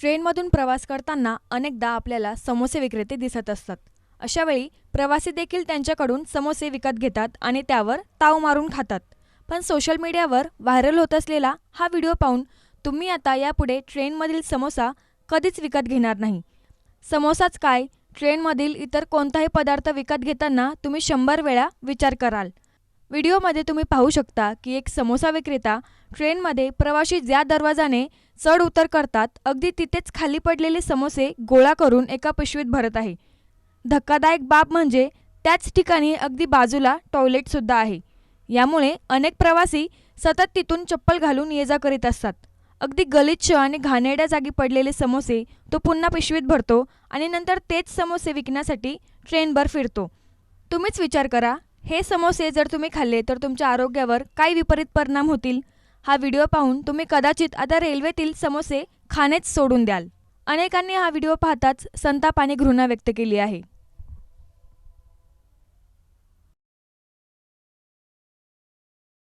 ट्रेनमधून प्रवास करताना अनेकदा आपल्याला समोसे विक्रेते दिसत असतात. अशावेळी प्रवासी देखील त्यांच्याकडून समोसे विकत घेतात आणि त्यावर ताव मारून खातात. पण सोशल मीडियावर व्हायरल होत असलेला हा व्हिडिओ पाहून तुम्ही आता यापुढे ट्रेनमधील समोसा कधीच विकत घेणार नाही. समोसाच काय? ट्रेनमधील इतर कोणताही पदार्थ विकत घेताना तुम्ही शंभर वेळा विचार कराल. व्हिडिओमध्ये तुम्ही पाहू शकता की एक समोसा विक्रेता ट्रेनमध्ये प्रवासी ज्या दरवाजाने चढ उतर करतात अगदी तिथेच खाली पडलेले समोसे गोळा करून एका पिशवीत भरत आहे. धक्कादायक बाब म्हणजे त्याच ठिकाणी अगदी बाजूला टॉयलेटसुद्धा आहे. यामुळे अनेक प्रवासी सतत तिथून चप्पल घालून ये जा करीत असतात. अगदी गलिच्छ आणि घाणेरड्या जागी पडलेले समोसे तो पुन्हा पिशवीत भरतो आणि नंतर तेच समोसे विकण्यासाठी ट्रेनभर फिरतो. तुम्हीच विचार करा हे समोसे जर तुम्ही खाल्ले तर तुमच्या आरोग्यावर काय विपरीत परिणाम होतील. हा व्हिडिओ पाहून तुम्ही कदाचित आता रेल्वेतील समोसे खाणेच सोडून द्याल. अनेकांनी हा व्हिडिओ पाहताच संताप आणि घृणा व्यक्त केली आहे.